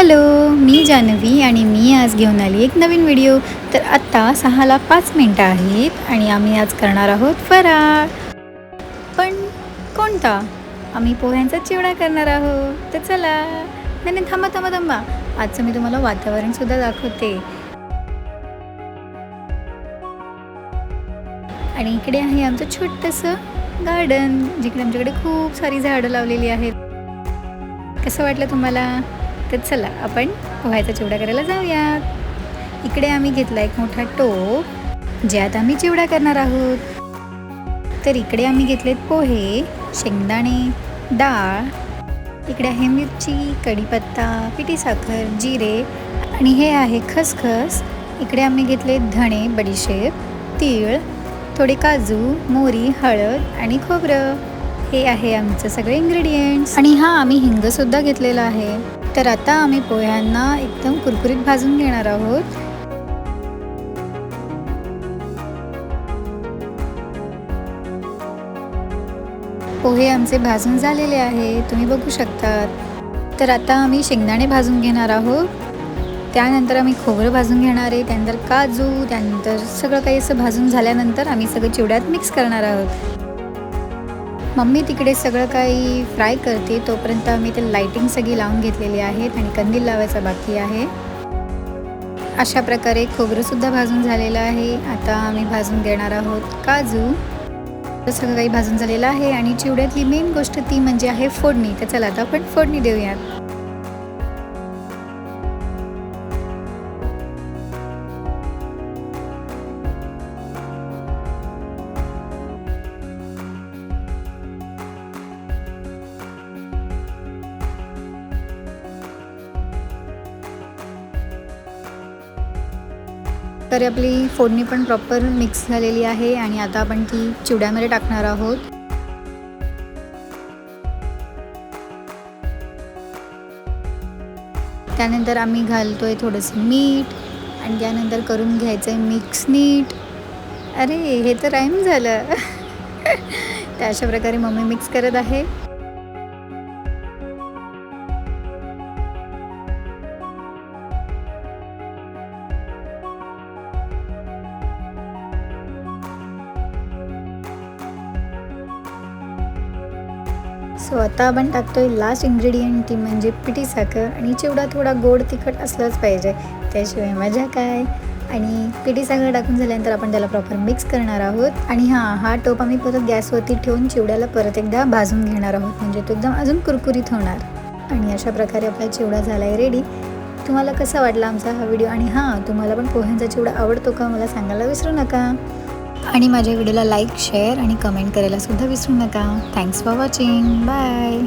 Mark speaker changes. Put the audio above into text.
Speaker 1: Hello मी जानवी आणि मी आज घेऊन आली एक नवीन व्हिडिओ. तर आत्ता सहाला पाच मिनटं आहेत आणि आम्ही आज करणार आहोत फराळ. पण कोणता? आम्ही पोह्यांचा चिवडा करणार आहोत. तर चला. नाही नाही थांबा थांबा थांबा. आजचं मी तुम्हाला वातावरणसुद्धा दाखवते. आणि इकडे आहे आमचं छोटंसं गार्डन जिकडे आमच्याकडे खूप सारी झाडं लावलेली आहेत. कसं वाटलं तुम्हाला? तर चला आपण पोह्याचा चिवडा करायला जाऊयात. इकडे आम्ही घेतला एक मोठा टोप ज्यात आम्ही चिवडा करणार आहोत. तर इकडे आम्ही घेतलेत पोहे शेंगदाणे डाळ. इकडे आहे मिरची कढीपत्ता पिठी साखर जिरे आणि हे आहे खसखस. इकडे आम्ही घेतले धणे बडीशेप तीळ थोडे काजू मोरी हळद आणि खोबरं. हे आहे आमचं सगळे इन्ग्रेडियंट्स आणि हा आम्ही हिंगसुद्धा घेतलेला आहे. तर आता आम्ही पोह्यांना एकदम कुरकुरीत भाजून घेणार आहोत. पोहे आमचे भाजून झालेले आहे तुम्ही बघू शकतात. तर आता आम्ही शेंगदाणे भाजून घेणार आहोत. त्यानंतर आम्ही खोबरं भाजून घेणार आहे त्यानंतर काजू त्यानंतर सगळं काही असं भाजून झाल्यानंतर आम्ही सगळं चिवड्यात मिक्स करणार आहोत. मम्मी तिकडे सगळं काही फ्राय करते तोपर्यंत आम्ही ते लाईटिंग सगळी लावून घेतलेली आहेत आणि कंदील लावायचा बाकी आहे. अशा प्रकारे खोबरंसुद्धा भाजून झालेलं आहे. आता आम्ही भाजून घेणार आहोत काजू. तर सगळं काही भाजून झालेलं आहे आणि चिवड्यातली मेन गोष्ट ती म्हणजे आहे फोडणी. तर चला आता आपण फोडणी देऊयात. तरी आपली फोडणी पण प्रॉपर मिक्स झालेली आहे आणि आता आपण ती चिवड्यामध्ये टाकणार आहोत. त्यानंतर आम्ही घालतोय थोडंसं मीठ आणि त्यानंतर करून घ्यायचं आहे मिक्स नीट. अरे हे तर राईम झालं. त्या अशा प्रकारे मम्मी मिक्स करत आहे. सो आता आपण टाकतोय लास्ट इन्ग्रेडियंट ती म्हणजे पिठी साखर आणि चिवडा थोडा गोड तिखट असलंच पाहिजे. त्याशिवाय मजा काय? आणि पिठी साखर टाकून झाल्यानंतर आपण त्याला प्रॉपर मिक्स करणार आहोत. आणि हां हा टोप आम्ही परत गॅसवरती ठेवून चिवड्याला परत एकदा भाजून घेणार आहोत. म्हणजे तो एकदम अजून कुरकुरीत होणार. आणि अशा प्रकारे आपला चिवडा झाला आहे रेडी तुम्हाला कसा वाटला आमचा हा व्हिडिओ आणि हां तुम्हाला पण पोह्यांचा चिवडा आवडतो का? मला सांगायला विसरू नका. आणि माझ्या व्हिडिओला लाईक शेअर आणि कमेंट करायला सुद्धा विसरू नका. Thanks for watching bye